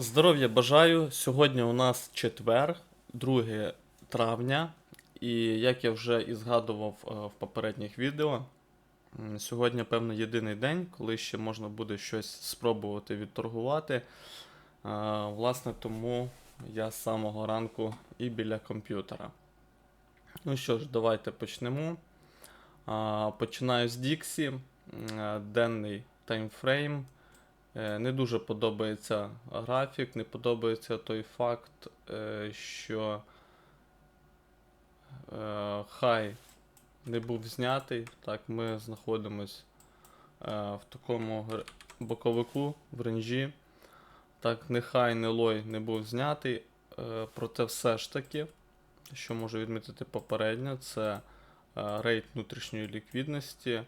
Здоров'я бажаю. Сьогодні у нас четвер, 2 травня. І як я вже і згадував е, в попередніх відео, сьогодні, певно, єдиний день, коли ще можна буде щось спробувати відторгувати. Е, Власне, тому я з самого ранку і біля комп'ютера. Ну що ж, давайте почнемо. Починаю з е, денний таймфрейм. Е, Не дуже подобається графік, не подобається той факт, е, що е, хай не був знятий. Так, ми знаходимось в такому боковику в ренжі. Так, нехай не лой не був знятий. Проте все ж таки, що можу відмітити попередньо, це рейд внутрішньої ліквідності,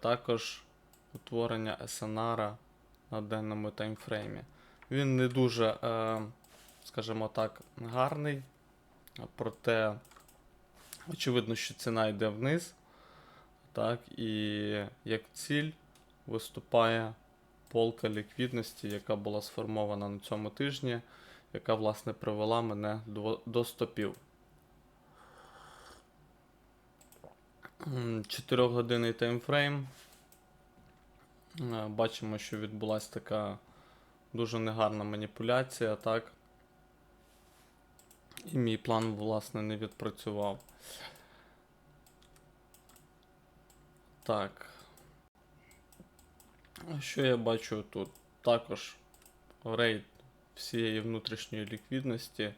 також утворення SNR на денному таймфреймі. Він не дуже, е, скажімо так, гарний, проте очевидно, що ціна йде вниз. Так, і як ціль виступає полка ліквідності, яка була сформована на цьому тижні, яка, власне, привела мене до, стопів. 4-годинний таймфрейм. Е, Бачимо, що відбулася така дуже негарна маніпуляція, так. І мій план, власне, не відпрацював. Так. Що я бачу тут? Також рейд всієї внутрішньої ліквідності.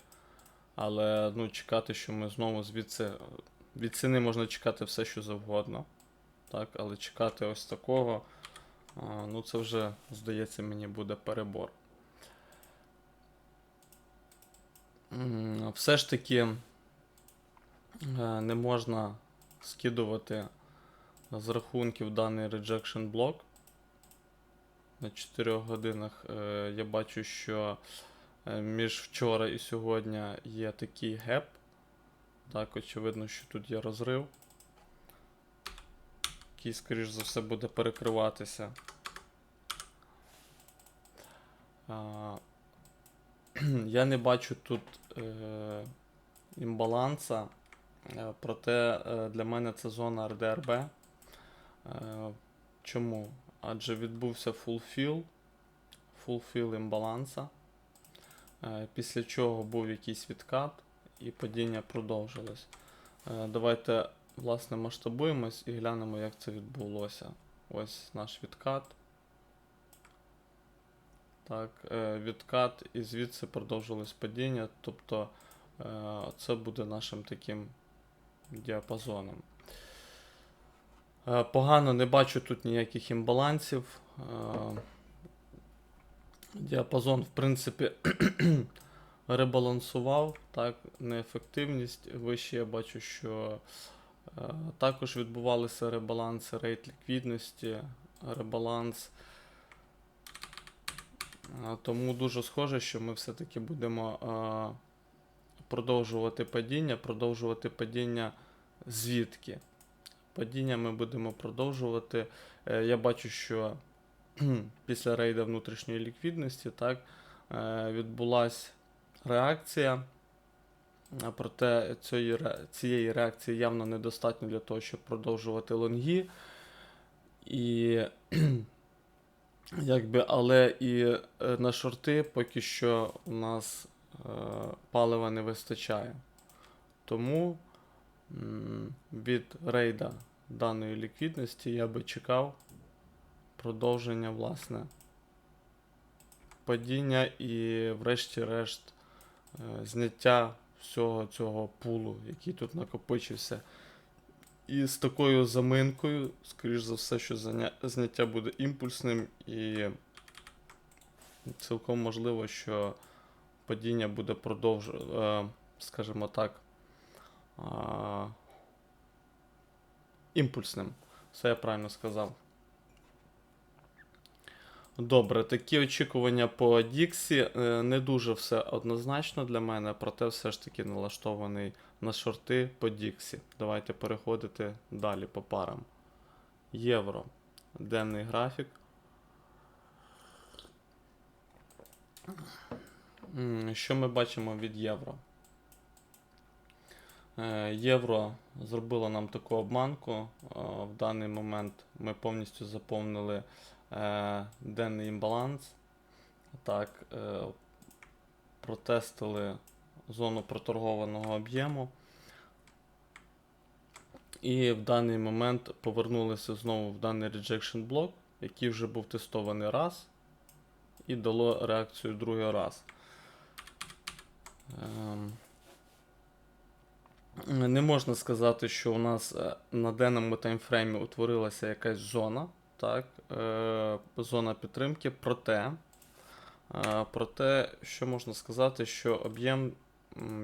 Але ну, чекати, що ми знову звідси. Від ціни можна чекати все, що завгодно. Так, але чекати ось такого. Ну, це вже, здається, мені буде перебор. Все ж таки е, не можна скидувати з рахунків даний rejection блок. На 4 годинах е, я бачу, що е, між вчора і сьогодні є такий геп. Так, очевидно, що тут є розрив який, скоріш за все, буде перекриватися. Я не бачу тут е, імбаланса, е, проте е, для мене це зона РДРБ. Е, чому? Адже відбувся фулфіл, фулфіл імбаланса, е, після чого був якийсь відкат і падіння продовжилось. Е, давайте власне масштабуємось і глянемо, як це відбулося. Ось наш відкат. Так, е, відкат і звідси продовжилось падіння. Тобто е, це буде нашим таким діапазоном. Е, Погано не бачу тут ніяких імбалансів. Діапазон, в принципі, ребалансував. Так, неефективність. Вище я бачу, що Також відбувалися ребаланси рейт ліквідності, ребаланс. Е, Тому дуже схоже, що ми все-таки будемо е, продовжувати падіння, продовжувати падіння звідки. Падіння ми будемо продовжувати. Е, Я бачу, що після рейда внутрішньої ліквідності так, е, відбулася реакція. Проте цієї, реакції явно недостатньо для того, щоб продовжувати лонги. І якби, але і е, на шорти поки що у нас е, палива не вистачає. Тому м, від рейда даної ліквідності я би чекав продовження, власне, падіння і, врешті-решт, е, зняття всього цього пулу, який тут накопичився. І з такою заминкою, скоріш за все, що зняття буде імпульсним, і цілком можливо, що падіння буде продовжувати, скажімо так, імпульсним. Все я правильно сказав. Добре, такі очікування по Діксі. Е, Не дуже все однозначно для мене, проте все ж таки налаштований на шорти по Діксі. Давайте переходити далі по парам. Євро. Денний графік. Що ми бачимо від євро? Е, Євро зробило нам таку обманку. Е, В даний момент ми повністю заповнили е, денний імбаланс. Так, е, протестили зону проторгованого об'єму. І в даний момент повернулися знову в даний rejection блок, який вже був тестований раз, і дало реакцію другий раз. Ем, Не можна сказати, що у нас е, на денному таймфреймі утворилася якась зона, так, е, зона підтримки, проте, е, проте, що можна сказати, що об'єм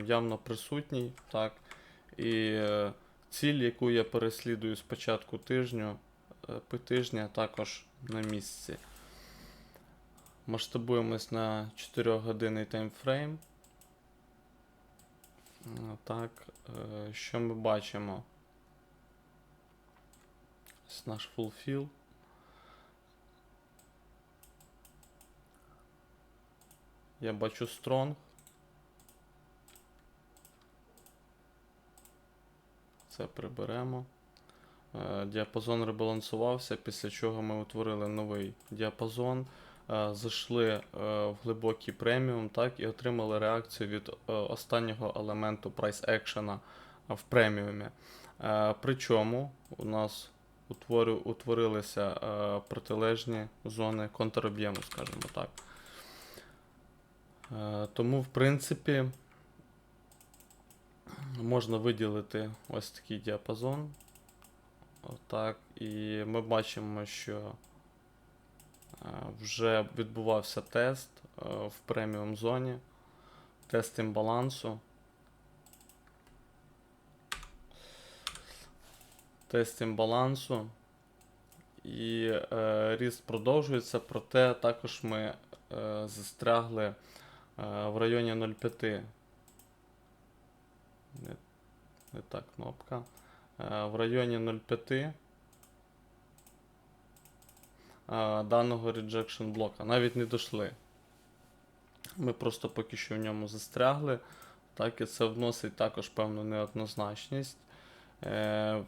явно присутній, так, і е, ціль, яку я переслідую з початку тижню, е, тижня, також на місці. Масштабуємось на 4 годинний таймфрейм. Е, Так, е, що ми бачимо? Ось наш fulfill. Я бачу strong. Це приберемо. Е, Діапазон ребалансувався, після чого ми утворили новий діапазон. Е, Зайшли е, в глибокий преміум, так, і отримали реакцію від останнього елементу price action в преміумі. Причому у нас утворилися протилежні зони контроб'єму, скажімо так. Е, Тому, в принципі, можна виділити ось такий діапазон. Отак. І ми бачимо, що е, вже відбувався тест е, в преміум зоні, тест імбалансу. Тест імбалансу. І е, ріст продовжується, проте також ми е, застрягли в районі 0,5. Не, не та кнопка. Е, в районі 0,5 е, даного rejection блока. Навіть не дійшли. Ми просто поки що в ньому застрягли. Так, і це вносить також певну неоднозначність. Е,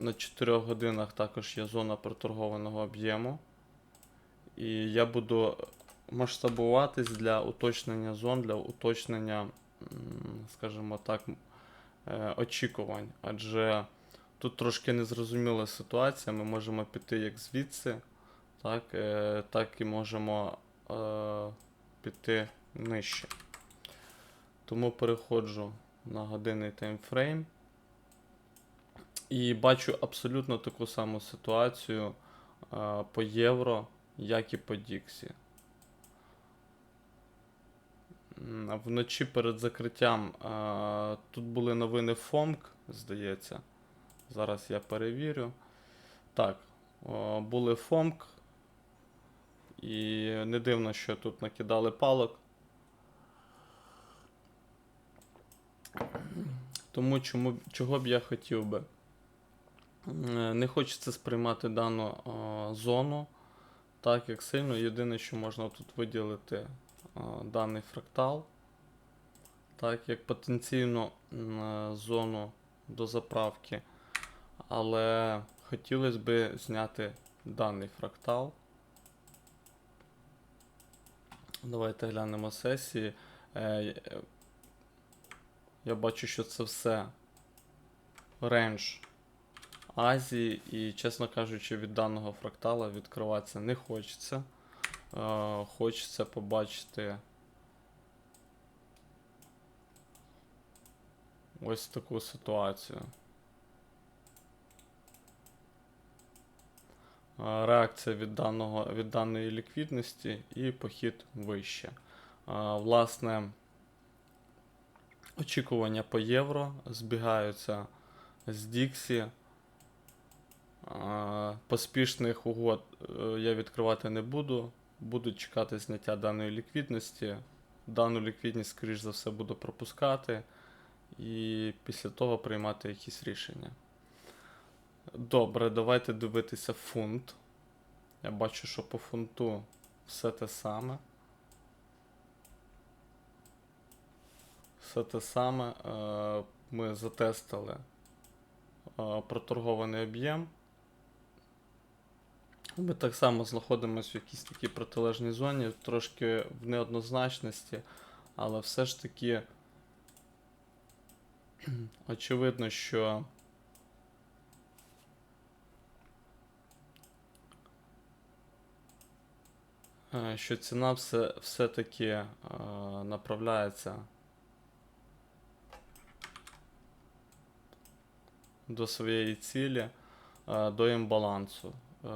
на 4 годинах також є зона проторгованого об'єму. І я буду масштабуватись для уточнення зон, для уточнення, скажімо так, е, очікувань. Адже тут трошки незрозуміла ситуація. Ми можемо піти як звідси, так, е, так і можемо е, піти нижче. Тому переходжу на годинний таймфрейм. І бачу абсолютно таку саму ситуацію по євро, як і по Діксі. Вночі перед закриттям тут були новини ФОМК, здається. Зараз я перевірю. Так, були ФОМК. І не дивно, що тут накидали палок. Тому чому, чого б я хотів би? Не хочеться сприймати дану зону так як сильно. Єдине, що можна тут виділити даний фрактал, так як потенційно м, е, зону до заправки. Але хотілося б зняти даний фрактал. Давайте глянемо сесії. Е, е, Я бачу, що це все рендж Азії, і, чесно кажучи, від даного фрактала відкриватися не хочеться. Е, Хочеться побачити ось таку ситуацію. Е, Реакція від, даного, від даної ліквідності і похід вище. Е, Власне, очікування по євро збігаються з Діксі. Поспішних угод я відкривати не буду. Буду чекати зняття даної ліквідності. Дану ліквідність, скоріш за все, буду пропускати. І після того приймати якісь рішення. Добре, давайте дивитися фунт. Я бачу, що по фунту все те саме. все те саме. Е, Ми затестили е, проторгований об'єм. Ми так само знаходимося в якійсь такій протилежній зоні, трошки в неоднозначності, але все ж таки очевидно, що е, що ціна все, все-таки е, направляється до своєї цілі, е, до імбалансу. Е,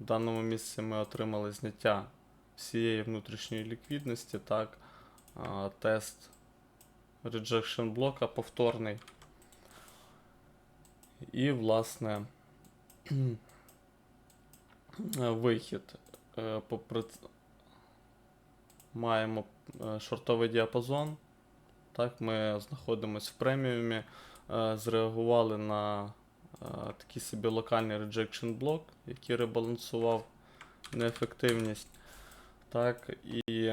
В даному місці ми отримали зняття всієї внутрішньої ліквідності, так, тест rejection блока повторний. І, власне, вихід. Е, Попри маємо е, шортовий діапазон. Так, ми знаходимося в преміумі, зреагували на такий собі локальний rejection блок, який ребалансував неефективність. Так, і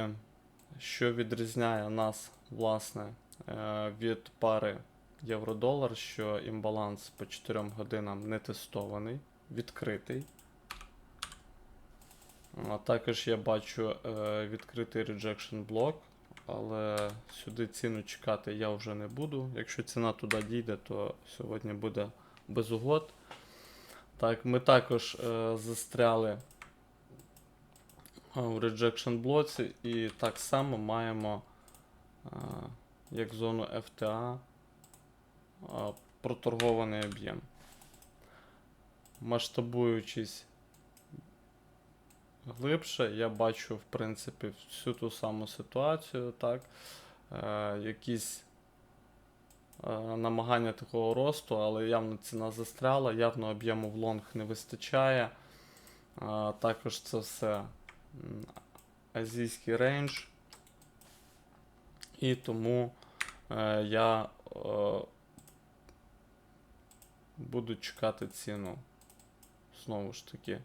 що відрізняє нас, власне, е, від пари євро-долар, що імбаланс по 4 годинам не тестований, відкритий. А також я бачу е, відкритий rejection блок, але сюди ціну чекати я вже не буду. Якщо ціна туди дійде, то сьогодні буде без угод. Так, ми також е, застряли е, в rejection блоці і так само маємо, е, як зону FTA, е, проторгований об'єм. Масштабуючись глибше, я бачу, в принципі, всю ту саму ситуацію, так. Е, якісь намагання такого росту, але явно ціна застряла, явно об'єму в лонг не вистачає. Е, також це все азійський рейндж. І тому е, я е, буду чекати ціну. Знову ж таки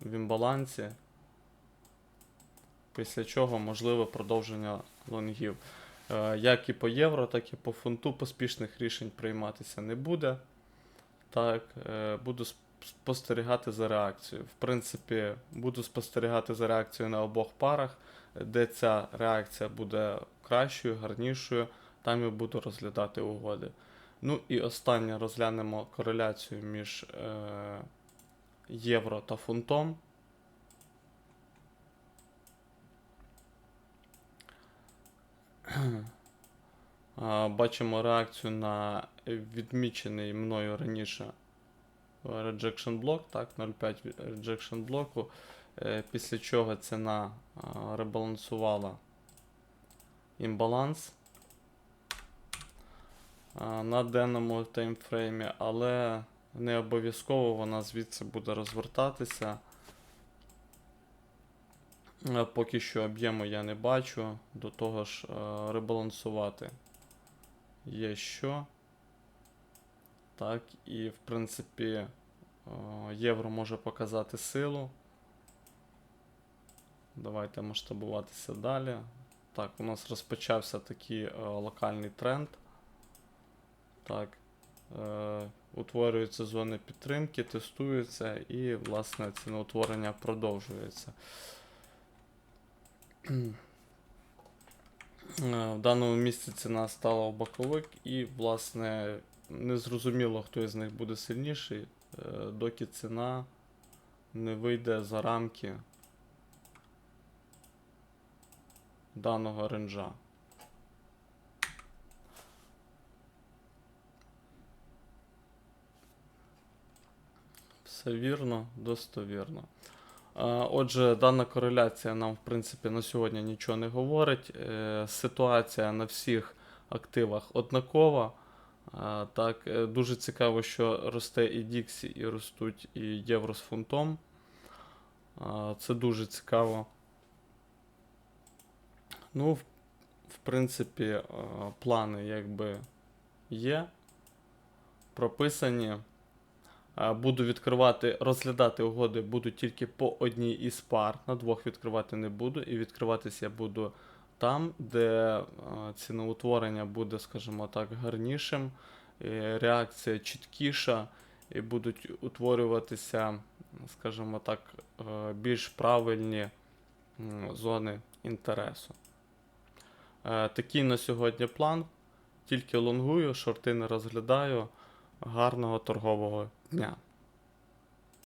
в імбалансі. Після чого можливе продовження лонгів. Е, Як і по євро, так і по фунту поспішних рішень прийматися не буде. Так, е, буду спостерігати за реакцією. В принципі, буду спостерігати за реакцією на обох парах, де ця реакція буде кращою, гарнішою, там я буду розглядати угоди. Ну і останнє розглянемо кореляцію між е, євро та фунтом. Бачимо реакцію на відмічений мною раніше rejection блок, так, 0,5 rejection блоку, е, після чого ціна ребалансувала імбаланс на денному таймфреймі, але не обов'язково вона звідси буде розвертатися. Е, Поки що об'єму я не бачу, до того ж е, ребалансувати є що. Так, і в принципі е, євро може показати силу. Давайте масштабуватися далі. Так, у нас розпочався такий локальний тренд. Так, утворюються зони підтримки, тестуються і, власне, ціноутворення продовжується. Е, В даному місці ціна стала в боковик, і, власне, незрозуміло, хто із них буде сильніший, е, доки ціна не вийде за рамки даного ренджа. Все вірно, достовірно. Е, Отже, дана кореляція нам, в принципі, на сьогодні нічого не говорить. Е, Ситуація на всіх активах однакова. Е, Так, дуже цікаво, що росте і Діксі, і ростуть і євро з фунтом. Це дуже цікаво. Ну, в, принципі, плани якби є. Прописані. Е, Буду відкривати, розглядати угоди буду тільки по одній із пар. На двох відкривати не буду. І відкриватися буду там, де е, ціноутворення буде, скажімо так, гарнішим, реакція чіткіша, і будуть утворюватися, скажімо так, е, більш правильні зони інтересу. Такий на сьогодні план. Тільки лонгую, шорти не розглядаю. Гарного торгового Yeah.